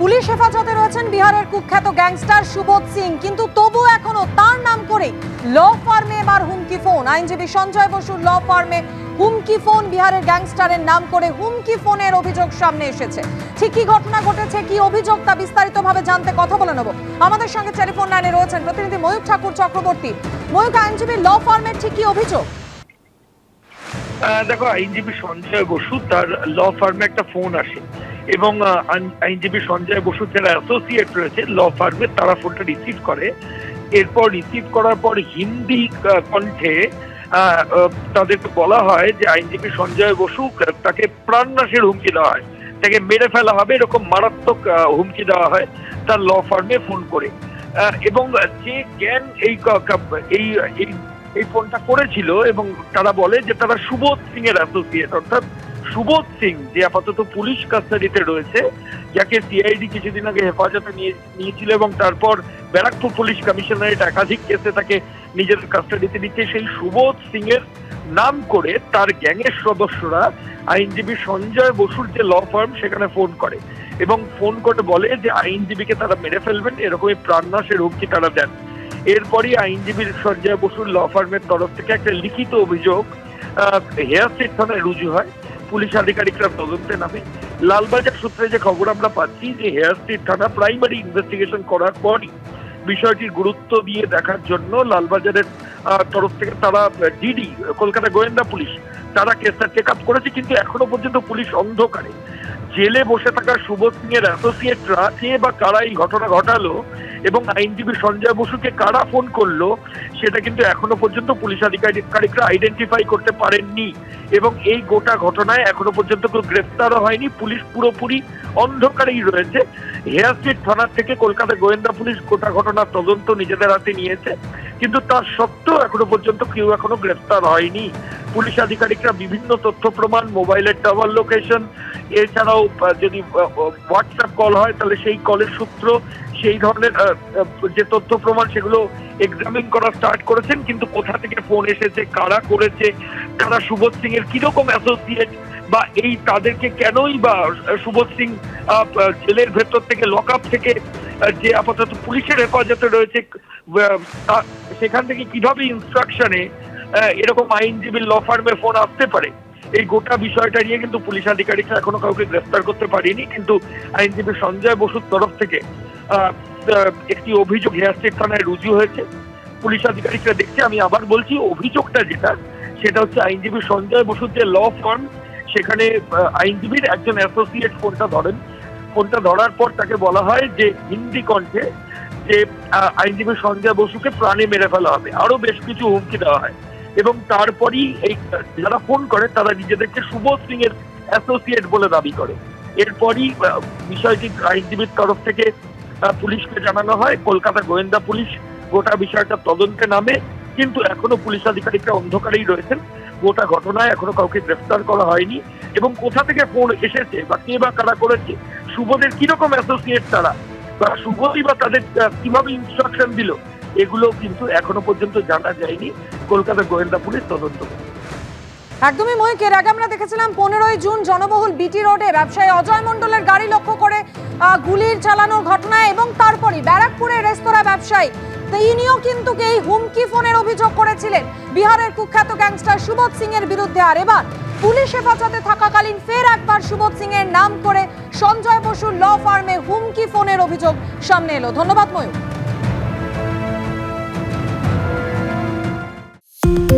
Police হেফাজতে রয়েছেন বিহারের কুখ্যাত গ্যাংস্টার সুবোধ সিং। কিন্তু তবু এখনও তার নাম করে ল ফার্মে এবার হুমকি ফোন। আইনজীবী সঞ্জয় বসুর ল ফার্মে হুমকি ফোন বিহারের গ্যাংস্টারের নাম করে হুমকি ফোনের অভিযোগ সামনে এসেছে। ঠিক কি ঘটনা ঘটেছে, কি অভিযোগ, তা বিস্তারিতভাবে জানতে কথা বলে নেব। আমাদের সঙ্গে টেলিফোন লাইনে রয়েছেন প্রতিনিধি ময়ূক ঠাকুর চক্রবর্তী। ময়ূক আইনজীবী ল ফার্মের ঠিক কি অভিযোগ? দেখো, আইনজীবী সঞ্জয় বসু তার ল ফার্মে একটা ফোন আসে এবং আইন- আইনজীবী সঞ্জয় বসু যারা অ্যাসোসিয়েট রয়েছে ল ফার্মে তারা ফোনটা রিসিভ করে। এরপর রিসিভ করার পর হিন্দি কণ্ঠে তাদেরকে বলা হয় যে আইনজীবী সঞ্জয় বসু তাকে প্রাণনাশের হুমকি দেওয়া হয়। তাকে মেরে ফেলা হবে এরকম মারাত্মক হুমকি দেওয়া হয় তার ল ফার্মে ফোন করে। এবং যে জ্ঞান এই এই এই ফোনটা করেছিল এবং তারা বলে যে তারা সুবোধ সিং এর অ্যাসোসিয়েট অর্থাৎ সুবোধ সিং, যে আপাতত পুলিশ কাস্টাডিতে রয়েছে, যাকে সিআইডি কিছুদিন আগে হেফাজতে নিয়ে, নিয়েছিল এবং তারপর ব্যারাকপুর পুলিশ কমিশনারেট একাধিক কেসে তাকে নিজের কাস্টাডিতে নিচ্ছে সেই সুবোধ সিং এর নাম করে তার গ্যাংয়ের সদস্যরা আইনজীবী সঞ্জয় বসুর যে ল ফার্ম সেখানে ফোন করে এবং ফোন করে বলে যে আইনজীবীকে তারা মেরে ফেলবেন, এরকমই প্রাণনাশের হুমকি তারা দেন। এরপরই আইনজীবীর সঞ্জয় বসুর ল ফার্মের তরফ থেকে একটা লিখিত অভিযোগ হেয়ার স্ট্রিট থানায় রুজু হয়। পুলিশ আধিকারিকরা তদন্তে নামে। লালবাজার সূত্রে যে খবর আমরা পাচ্ছি যে হেয়ার থানা প্রাইমারি ইনভেস্টিগেশন করার পরই বিষয়টির গুরুত্ব দিয়ে দেখার জন্য লালবাজারের তরফ থেকে তারা, ডিডি, কলকাতা গোয়েন্দা পুলিশ, তারা কেসটা চেক আপ করেছে, কিন্তু এখনও পর্যন্ত পুলিশ অন্ধকারে। জেলে বসে থাকা সুবোধ সিং এর অ্যাসোসিয়েটরা কে বা কারা এই ঘটনা ঘটালো এবং আইনজীবী সঞ্জয় বসুকে কারা ফোন করল, সেটা কিন্তু এখনও পর্যন্ত পুলিশ আধিকারিকরা আইডেন্টিফাই করতে পারেননি। এবং এই গোটা ঘটনায় এখনও পর্যন্ত কেউ গ্রেফতারও হয়নি। পুলিশ পুরোপুরি অন্ধকারেই রয়েছে। হেয়ার স্ট্রিট থানার থেকে কলকাতা গোয়েন্দা পুলিশ গোটা ঘটনার তদন্ত নিজেদের হাতে নিয়েছে। কিন্তু তার সত্ত্বেও এখনও পর্যন্ত কেউ এখনও গ্রেফতার হয়নি। পুলিশ আধিকারিকরা বিভিন্ন তথ্য প্রমাণ, মোবাইলের টাওয়ার লোকেশন এছাড়াও যদি হোয়াটসঅ্যাপ কল হয়, তাহলে সেই কলের সূত্র, সেই ধরনের যে তথ্য প্রমাণ, সেগুলো এক্সামিন করা স্টার্ট করেছেন, কিন্তু কোথা থেকে ফোন এসেছে, কারা করেছে, কারা সুবোধ সিং এর কীরকম অ্যাসোসিয়েট বা এই তাদেরকে কেনই বা সুবোধ সিং জেলের ভেতর থেকে লক আপ থেকে যে আপাতত পুলিশের হেফাজতে রয়েছে সেখান থেকে কীভাবে ইনস্ট্রাকশনে এরকম আইনজীবীর ল ফার্মে ফোন আসতে পারে। এই গোটা বিষয়টা নিয়ে কিন্তু পুলিশ আধিকারিকরা এখনও কাউকে গ্রেফতার করতে পারেনি। কিন্তু আইনজীবী সঞ্জয় বসুর তরফ থেকে একটি অভিযোগ হেয়ার থানায় রুজু হয়েছে। পুলিশ আধিকারিকরা দেখছে, আমি আবার বলছি, অভিযোগটা যেটা, সেটা হচ্ছে আইনজীবী সঞ্জয় বসুর যে ল ফার্ম সেখানে আইনজীবীর একজন অ্যাসোসিয়েট ফোনটা ধরেন। ফোনটা ধরার পর তাকে বলা হয় যে, হিন্দি কণ্ঠে যে আইনজীবী সঞ্জয় বসুকে প্রাণে মেরে ফেলা হবে। আরও বেশ কিছু হুমকি দেওয়া হয়। এবং তারপরই এই, যারা ফোন করে, তারা নিজেদেরকে সুবোধ সিং এর অ্যাসোসিয়েট বলে দাবি করে। এরপরই বিষয়টি আইনজীবীর তরফ থেকে পুলিশকে জানানো হয়। কলকাতা গোয়েন্দা পুলিশ গোটা বিষয়টা তদন্তে নামে, কিন্তু এখনও পুলিশ আধিকারিকরা অন্ধকারেই রয়েছেন। গোটা ঘটনায় এখনও কাউকে গ্রেফতার করা হয়নি। এবং কোথা থেকে ফোন এসেছে বা কে বা কারা করেছে, সুবোধের কীরকম অ্যাসোসিয়েট তারা? বা সুবোধই বা তাদের কীভাবে ইনস্ট্রাকশন দিল? এগুলো কিন্তু এখনও পর্যন্ত জানা যায়নি। কলকাতা গোয়েন্দা পুলিশ তদন্ত একদমই ময়ূক এর আগে আমরা দেখেছিলাম পনেরোই জুন জনবহুল বিটি রোডে ব্যবসায়ী অজয় মণ্ডলের গাড়ি লক্ষ্য করে গুলির চালানোর ঘটনা এবং তারপরই ব্যারাকপুরের রেস্তোরাঁ ব্যবসায়ী, তিনিও কিন্তু এই হুমকি ফোনের অভিযোগ করেছিলেন। বিহারের কুখ্যাত গ্যাংস্টার সুবোধ সিং এর বিরুদ্ধে। আর এবার পুলিশ হেফাজতে থাকাকালীন ফের একবার সুবোধ সিং এর নাম করে সঞ্জয় বসুর ল ফার্মে হুমকি ফোনের অভিযোগ সামনে এলো। ধন্যবাদ ময়ূক